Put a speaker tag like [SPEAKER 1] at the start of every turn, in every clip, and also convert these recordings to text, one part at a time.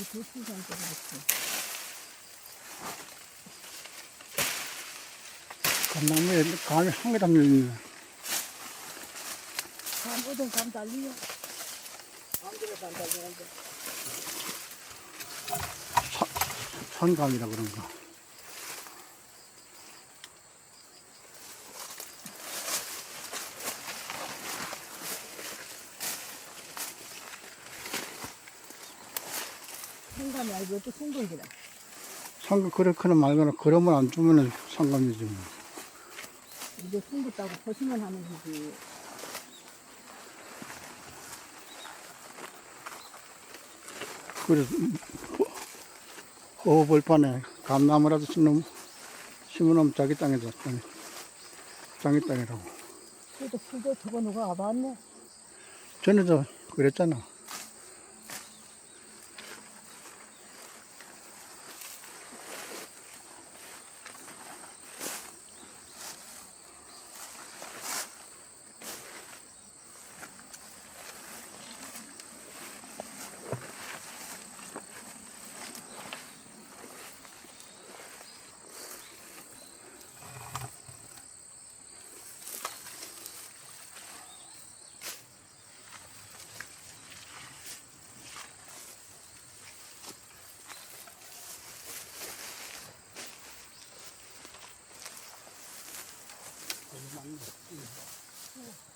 [SPEAKER 1] 이 도치산 때 그렇지.
[SPEAKER 2] 감나무에 감이 한 개 담겨있네.
[SPEAKER 1] 감, 어떤 감 달리요? 감들에 감 달리는데.
[SPEAKER 2] 선감이라 그런가.
[SPEAKER 1] 생감이 아니고 또 송동기라.
[SPEAKER 2] 상금 그렇거나 말거나 그러면 안 주면은 상감이지 뭐.
[SPEAKER 1] 이제 송도 따고 퍼시면 하는 거지.
[SPEAKER 2] 그래, 호벌판에 감나무라도 심으면, 심으면 자기 땅에다, 자기 땅이라고.
[SPEAKER 1] 그래도 풀도 저거 누가 와봤네.
[SPEAKER 2] 전에도 그랬잖아.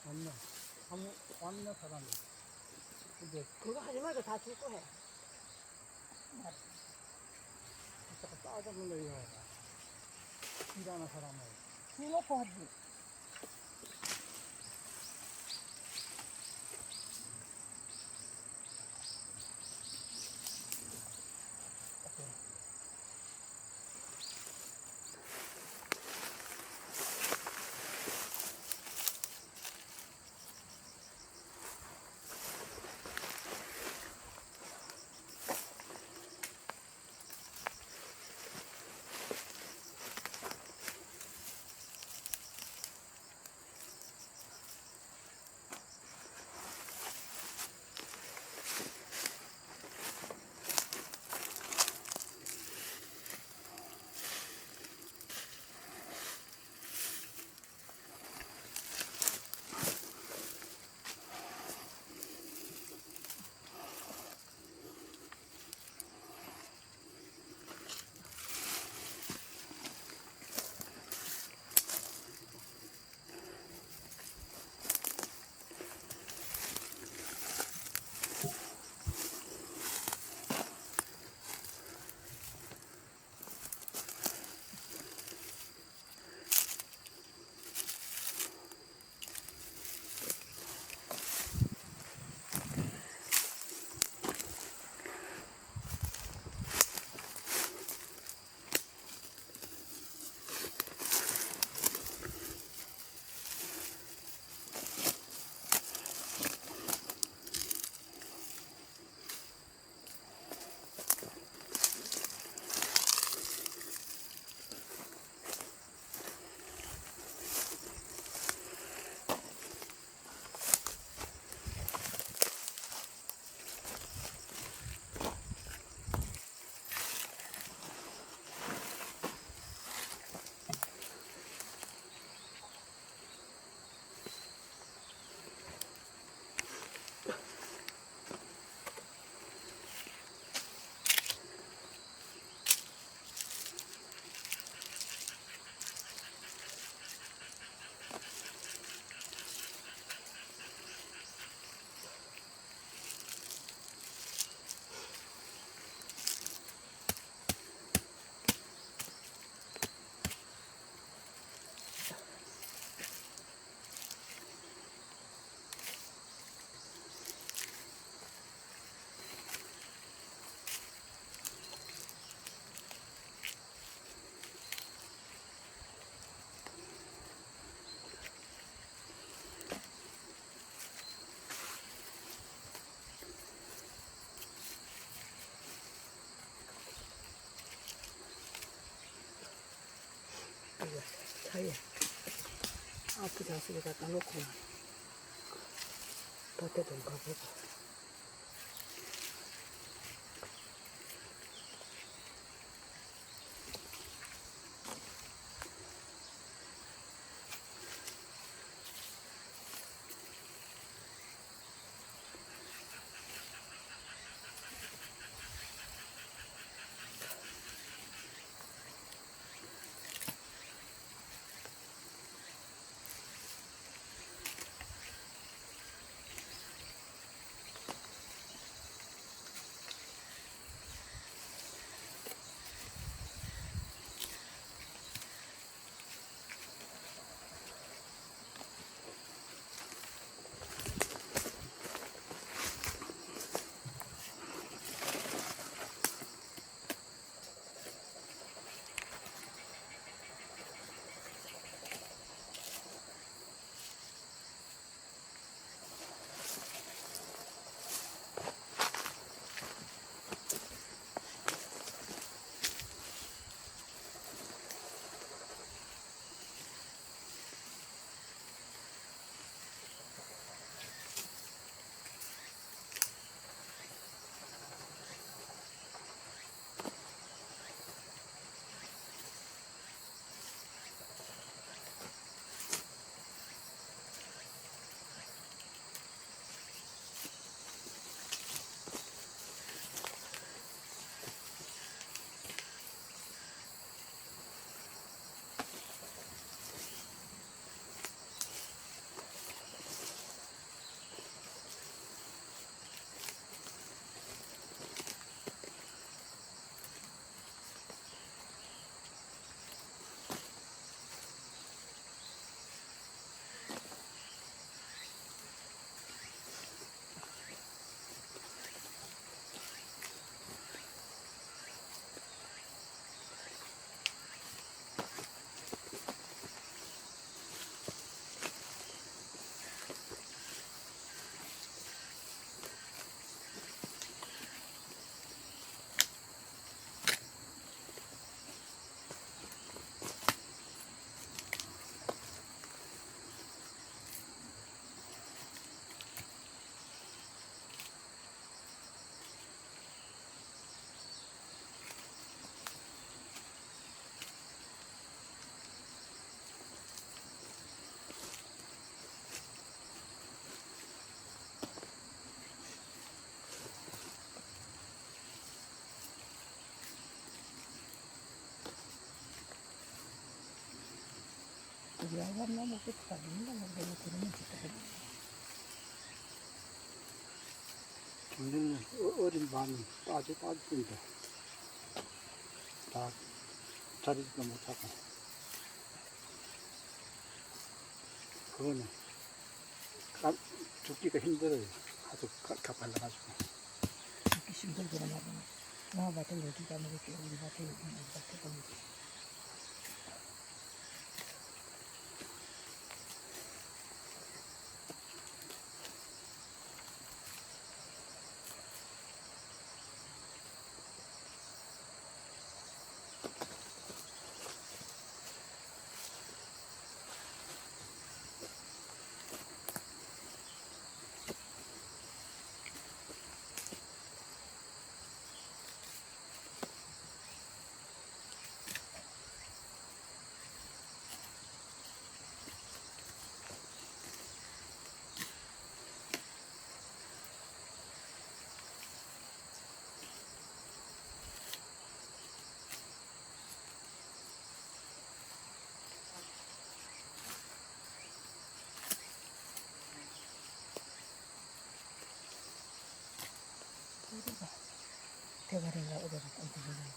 [SPEAKER 2] 왔네. 왔네, 왔네, 사람이. 근데
[SPEAKER 1] 그거 하지 말고 다 죽고 해.
[SPEAKER 2] 자꾸 싸우자는 거야. 일하는 사람을.
[SPEAKER 1] 죽놓고 하지. 아프 자식을 갖다 놓고 밭에 좀 가보고 한나 먹겠다. 민가 먹겠다. 그러면 진짜.
[SPEAKER 2] 작년에 어- 어린 마음이 빠져 빠졌는데 다 자리도 못하고 그거는 가, 죽기가 힘들어요. 아주 가, 가팔라가지고
[SPEAKER 1] 죽기 힘들더라 말이야. 나 밭에 여기가 먹을게. 우리 밭에 우리 밭에 먹을게. 어디가 대가리가 어디가 깜짝이야.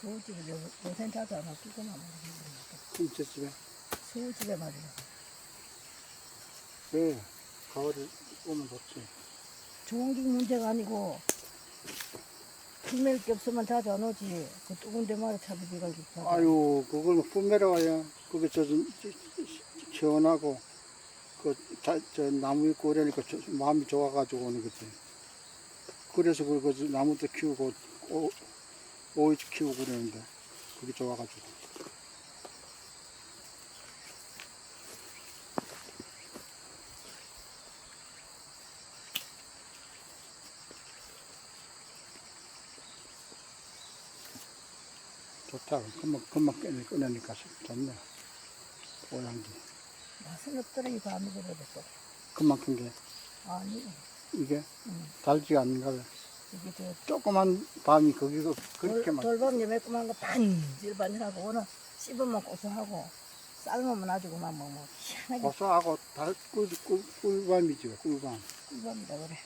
[SPEAKER 1] 서울집에 요- 요새 자주 안 왔구나 말이야.
[SPEAKER 2] 진짜 집에
[SPEAKER 1] 서울집에 말이야.
[SPEAKER 2] 왜 가을에 오면 좋지.
[SPEAKER 1] 종기 문제가 아니고 품멜 게 없으면 자주 안 오지. 그 뜨거운데 말에 차비비가 깊어.
[SPEAKER 2] 아유 그걸 뭐 뿜매러 와야 그게 저, 저, 저 시원하고 그저 나무 있고 그러니까 저- 마음이 좋아가지고 오는 거지. 그래서 그, 그 나무도 키우고 오, 오이 키우고 그러는데 그게 좋아가지고. 좋다. 금방 금방 꺼내 꺼내니까 좋네. 오양기.
[SPEAKER 1] 맛은 없더라 이 밤이 그래도
[SPEAKER 2] 금방 큰 게
[SPEAKER 1] 아니
[SPEAKER 2] 이게
[SPEAKER 1] 응.
[SPEAKER 2] 달지가 않는가 봐.
[SPEAKER 1] 이게 저
[SPEAKER 2] 조그만 밤이 거기서 그렇게
[SPEAKER 1] 돌,
[SPEAKER 2] 막
[SPEAKER 1] 돌밤 매콤한 거 반질반질하고 오늘 씹으면 고소하고 삶으면 아주 그만 뭐, 뭐 희한하게
[SPEAKER 2] 고소하고 달 꿀, 꿀, 꿀밤이죠 꿀밤.
[SPEAKER 1] 꿀밤이다 그래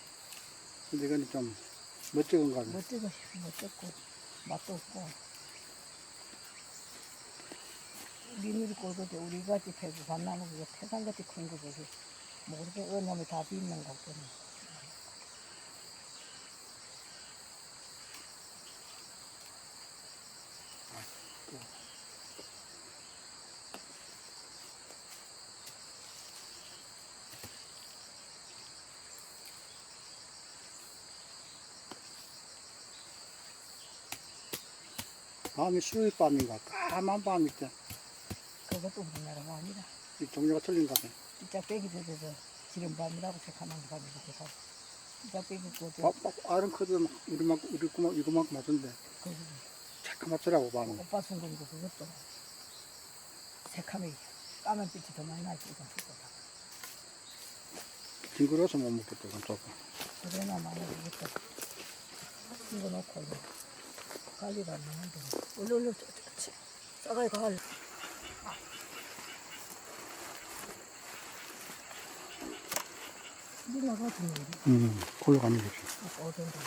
[SPEAKER 2] 근데 이거는 좀 멋쩍은가 봐.
[SPEAKER 1] 멋지고 멋졌고 맛도 없고 미누리 꼴거지 우리 같이 패고 밤나무 그거 태산같이 큰거 그거 뭐 그렇게 어놈이 다 빚는 거 같더니
[SPEAKER 2] 밤이 수입밤인가? 까만 밤이 있 대.
[SPEAKER 1] 그것도 우리나라가 아니라
[SPEAKER 2] 이 종류가 틀린가 봐.
[SPEAKER 1] 찌짝배기 들어서 지름 밤이라고 색하는 밤이고 그래서 찌짝배기 그저
[SPEAKER 2] 밥, 밥, 알은 커도 우리만 우리 구만 이거만큼 맞은데
[SPEAKER 1] 그
[SPEAKER 2] 잠깐 맞더라고 밤은.
[SPEAKER 1] 오빠 순금도 그것도 색감이 까만 빛이 더 많이 나지 이건 그거다
[SPEAKER 2] 징그러워서 못 먹겠다 이건 조금.
[SPEAKER 1] 그래나 많이 되겠다 이거 놓고 이거 관리가 안 나는데 얼른 얼른 싸가지 갈이 리 나가지 뭐
[SPEAKER 2] 음, 골로 가는 거지.
[SPEAKER 1] 어딘데